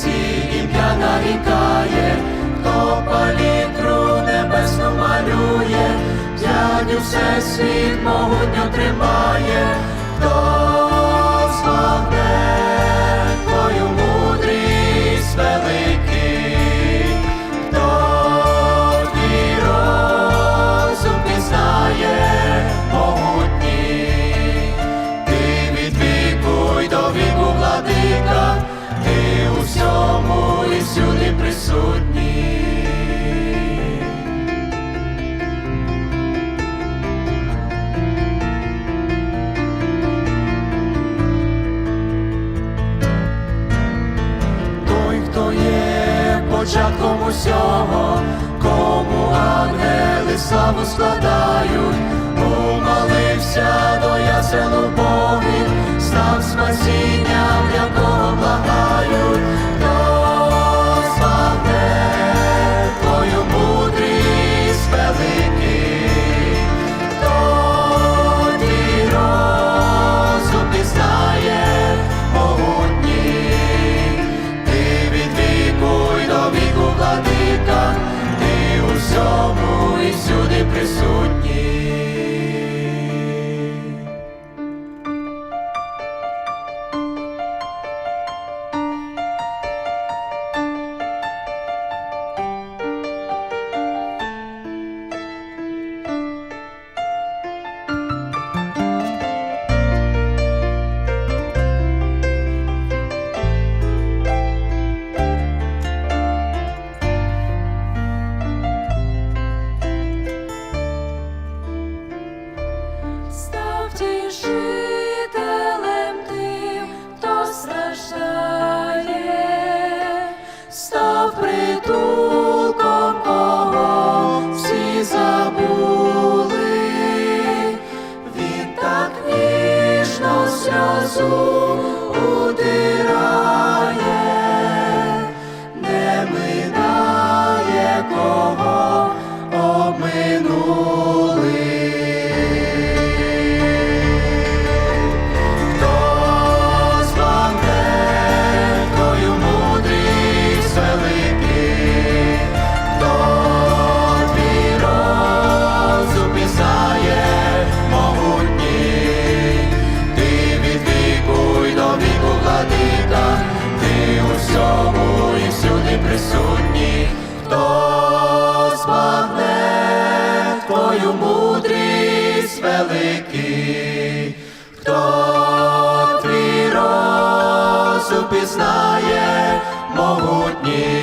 віці ім'я нарікає, хто палітру небесну малює, дядю всесвіт могутньо тримає. початком усього, кому ангели славу складають, помолився до ясену Богів, став спасіння. Ісус. мудрість великий, хто твій розум пізнає могутній.